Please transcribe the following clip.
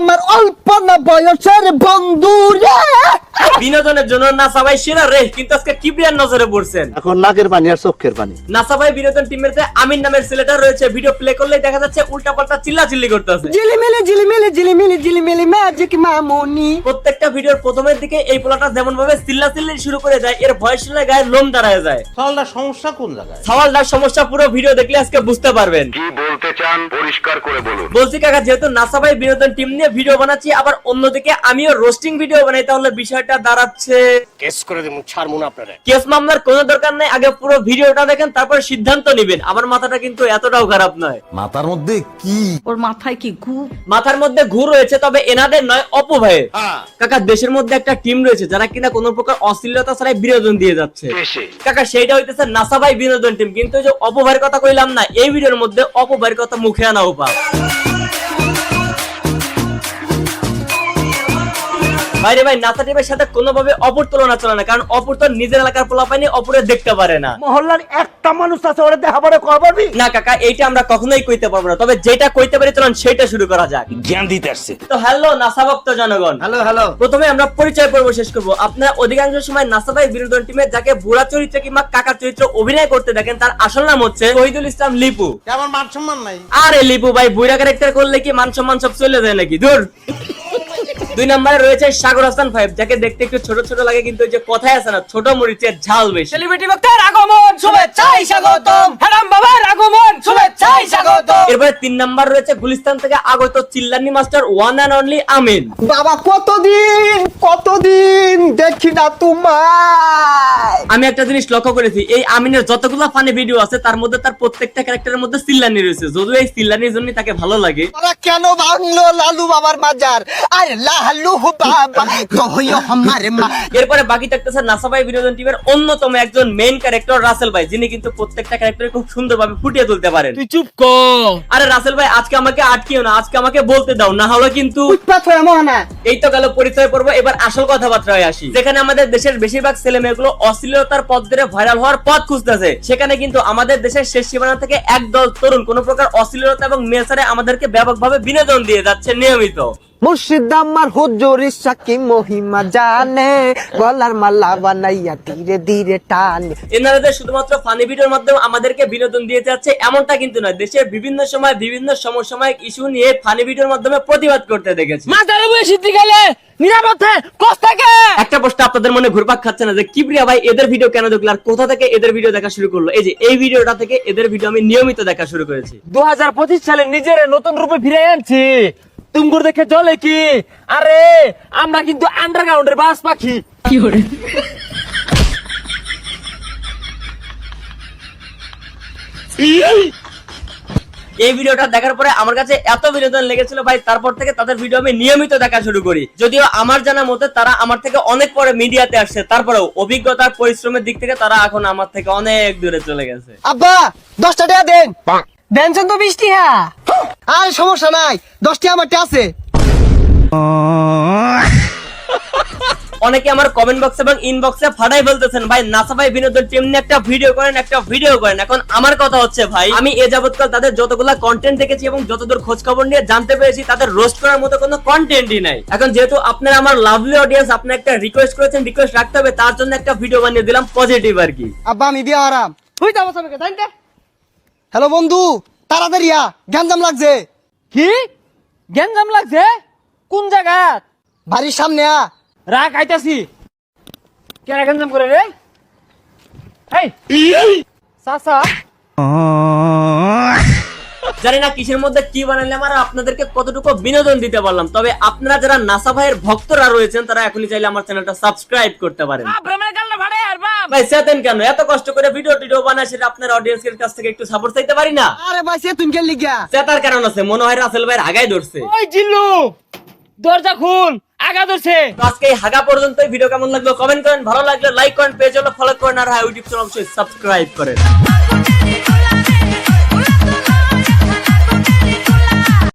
আমার অল্প না বয়সের বন্ধু বিনোদনের জন্য নাসা ভাই সেরা রে কিন্তু আজকে কিবরিয়ার নজরে পড়ছেন। এখন নাকের পানি আর চোখের পানি। নাসা ভাই বিনোদন টিমের যে আমিন নামের ছেলেটা রয়েছে ভিডিও প্লে করলে দেখা যাচ্ছে উল্টা পাল্টা চিল্লা চিল্লি করতেছে। ঝিলিমিলি ঝিলিমিলি ঝিলিমিলি ঝিলিমিলি ম্যাজিক মামুনি। প্রত্যেকটা ভিডিওর প্রথমের দিকে এই পোলাটা যেমন ভাবে চিল্লা চিল্লি শুরু করে দেয় এর ভয়েস শুনে গায়ে লোম দাঁড়ায় যায়। তাহলে সমস্যা কোন জায়গায়? সওয়ালটার সমস্যা পুরো ভিডিও দেখলে আজকে বুঝতে পারবেন। কি বলতে চান পরিষ্কার করে বলুন। বলছি কাকা যেহেতু নাসা ভাই বিনোদন টিম নিয়ে ভিডিও বানাচ্ছি আবার অন্যদিকে আমিও রোস্টিং ভিডিও বানাই তাহলে বিষয়টা দাঁড়াচ্ছে। কেস করে দেবো ছাড়মু না আপনারা। কেস মামলার কোনো দরকার নেই আগে পুরো ভিডিওটা দেখেন তারপর সিদ্ধান্ত নেবেন। আমার মাথাটা কিন্তু এতটাও খারাপ নয়। মাথার মধ্যে কি? ওর মাথায় কি ঘু? মাথার মধ্যে ঘুর রয়েছে তবে এনাদের নয় অপু ভাইয়ের। কাকা দেশের মধ্যে একটা টিম রয়েছে যারা কিনা কোনো প্রকার অশ্লীলতা ছাড়াই বিনোদন দিয়ে যাচ্ছে। কাকা সেইটা হইতেছে নাসা ভাই বিনোদন টিম। কিন্তু যে অপু ভাইয়ের কথা কইলাম না এই ভিডিওর মধ্যে অপু ভাইয়ের কথা মুখে আনা উপায়। ভাইরে ভাই নাসা টিমের সাথে কোনোভাবে অপর তুলনা চলে না কারণ অপর তো নিজের এলাকার পোলা পাইনি অপরে দেখতে পারে না। মহল্লার একটা মানুষ আছে ওরে দেখা পরে কয় পারবি? না কাকা এইটা আমরা কখনোই কইতে পারব না তবে যেটা কইতে পারি চলুন সেটা শুরু করা যাক। জ্ঞান দিতে আসছে। তো হ্যালো নাসা ভক্ত জনগণ। Hello hello. প্রথমে আমরা পরিচয় পর্ব শেষ করব। আপনারা অধিকাংশ সময় নাসা ভাই বিনোদন টিমে যাকে বুড়া চরিত্রে কিংবা কাকার চরিত্র অভিনয় করতে দেখেন তার আসল নাম হচ্ছে শহীদুল ইসলাম লিপু। আমার মান সম্মান নাই? আরে লিপু ভাই বুড়া ক্যারেক্টার করলে কি মান সম্মান সব চলে যায় নাকি? দূর দুই নম্বরে রয়েছে সাগর হাসান ফাইভ যাকে দেখতে একটু ছোট ছোট লাগে কিন্তু যে কথায় আছে না ছোট মরিচের ঝাল বেশি। সেলিব্রিটি ভক্তের আগমন শুভেচ্ছাই স্বাগতম। হ্যারাম বাবার আগমন শুভেচ্ছাই স্বাগতম। এরপরে তিন নাম্বার রয়েছে গুলিস্তান থেকে আগত চিল্লানি master one and only Amin. বাবা কতদিন কতদিন দেখি না তোমায়। আমি একটা জিনিস লক্ষ্য করেছি এই আমিনের যতগুলো ফানি ভিডিও আছে তার মধ্যে তার প্রত্যেকটা ক্যারেক্টারের মধ্যে চিল্লানি রয়েছে। যদিও এই চিল্লানির জন্য তাকে ভালো লাগে। তারা কেন ভাঙলো লালু বাবার মাজার? আরে লালু বাবা কহিও আমার মা। এরপরে বাকি থাকতেছে বিনোদন টিমের অন্যতম একজন মেইন ক্যারেক্টার রাসেল ভাই যিনি কিন্তু প্রত্যেকটা ক্যারেক্টার খুব সুন্দরভাবে ফুটিয়ে তুলতে পারেন। তুই চুপ কর। আরে রাসেল ভাই আজকে আমাকে আটকিও না আজকে আমাকে বলতে দাও না হলে কিন্তু উৎপাত হয়ে মহানা এই তো গেল পরিচয় পর্ব এবার আসল কথাবার্তায় আসি। যেখানে আমাদের দেশের বেশিরভাগ ছেলে মেয়েগুলো অশ্লীলতার পথ ধরে ভাইরাল হওয়ার পথ খুঁজতেছে সেখানে কিন্তু আমাদের দেশের শেষ সীমানা থেকে একদল তরুণ কোন প্রকার অশ্লীলতা এবং নেচারে আমাদেরকে ব্যাপকভাবে বিনোদন দিয়ে যাচ্ছে নিয়মিত। মুর্শিদ আমার হুজুর সাকি মহিমা জানে গলার মালা বানাইয়া ধীরে ধীরে টানে। এনারা যে শুধুমাত্র ফানি ভিডিওর মাধ্যমে আমাদেরকে বিনোদন দিয়ে যাচ্ছে এমনটা কিন্তু নয়। দেশের বিভিন্ন সময় বিভিন্ন সমসাময়িক ইস্যু নিয়ে ফানি ভিডিওর মাধ্যমে প্রতিবাদ করতে দেখেছি। মাথার উপরে সিদ্ধি গেলে নিরাপদে কষ্টাকে একটা প্রশ্ন আপনাদের মনে ঘুরপাক খাচ্ছে না যে কিবরিয়া ভাই এদের ভিডিও কেন দেখল আর কোথা থেকে এদের ভিডিও দেখা শুরু করল? এই যে এই ভিডিওটা থেকে এদের ভিডিও আমি নিয়মিত দেখা শুরু করেছি। দু হাজার পঁচিশ সালে নিজের নতুন রূপে ফিরে আনছি তুমগুর দেখে চলে কি? আরে আমরা কিন্তু আন্ডারগ্রাউন্ডের বাস পাখি। কি করে এই ভিডিওটা দেখার পরে আমার কাছে এত বিনোদন লেগেছিল ভাই তারপর থেকে তাদের ভিডিও আমি নিয়মিত দেখা শুরু করি। যদিও আমার জানা মতে তারা আমার থেকে অনেক পরে মিডিয়াতে আসছে তারপরেও অভিজ্ঞতার পরিশ্রমের দিক থেকে তারা এখন আমার থেকে অনেক দূরে চলে গেছে। আব্বা দশটা টাকা দেন। দেনছেন তো বৃষ্টি হ্যাঁ। আর সমস্যা নাই দশটি আমার আছে। অনেকে আমার কমেন্ট বক্স এবং ইনবক্সে ফাটাই বলতেছেন ভাই নাসা ভাই বিনোদন টিম নিয়ে একটা ভিডিও করেন একটা ভিডিও করেন। এখন আমার কথা হচ্ছে ভাই আমি এ যাবৎকাল তাদের যতগুলা কন্টেন্ট দেখেছি এবং যতদূর খোঁজ খবর নিয়ে জানতে পেরেছি তাদের রোস্ট করার মতো কোনো কন্টেন্টই নাই। এখন যেহেতু আপনারা আমার লাভলি অডিয়েন্স আপনি একটা রিকোয়েস্ট করেছেন রিকোয়েস্ট রাখতে হবে তার জন্য একটা ভিডিও বানিয়ে দিলাম পজিটিভ আর কি। আব্বা আমি বিয়া আরাম তুই যাব সবাইকে তাই হ্যালো বন্ধু। তাড়াতাড়ি আ গ্যাঞ্জাম লাগছে। কি? গ্যাঞ্জাম লাগছে? কোন জায়গা বাড়ির সামনে আ। রাখ আইতাছি কেন গ্যাঞ্জাম করে রে? এই! সাসা জানি না কিসের মধ্যে কি বানালে আমরা আপনাদেরকে কতটুকু বিনোদন দিতে পারলাম। তবে আপনারা যারা নাসা ভাইয়ের ভক্তরা রয়েছেন তারা এখনই চাইলে আমার চ্যানেলটা সাবস্ক্রাইব করতে পারেন। ভাই সেতেন কেন? এত কষ্ট করে ভিডিও টিডিও বানায় সেটা আপনার অডিয়েন্সের কাছ থেকে একটু সাপোর্ট চাইতে পারি না? আরে ভাই সে তুমি কে লিগা? সেতার কারণ আছে মনে হয় রাসেল ভাইয়ের আগাই ধরছে। ওই জিল্লু দরজা খুল আগা ধরছে। আজকে হাগা পর্যন্ত ভিডিও কেমন লাগল কমেন্ট করেন ভালো লাগলে লাইক করেন পেজ হলো ফলো করেন আর হ্যাঁ ইউটিউব চ্যানেল অবশ্যই সাবস্ক্রাইব করেন।